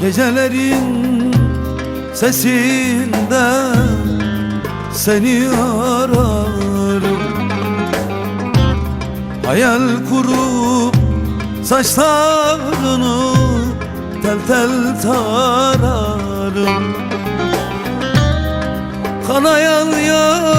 Gecelerin sesinde seni ararım. Hayal kurup saçlarını tel tel tararım. Kanayan yar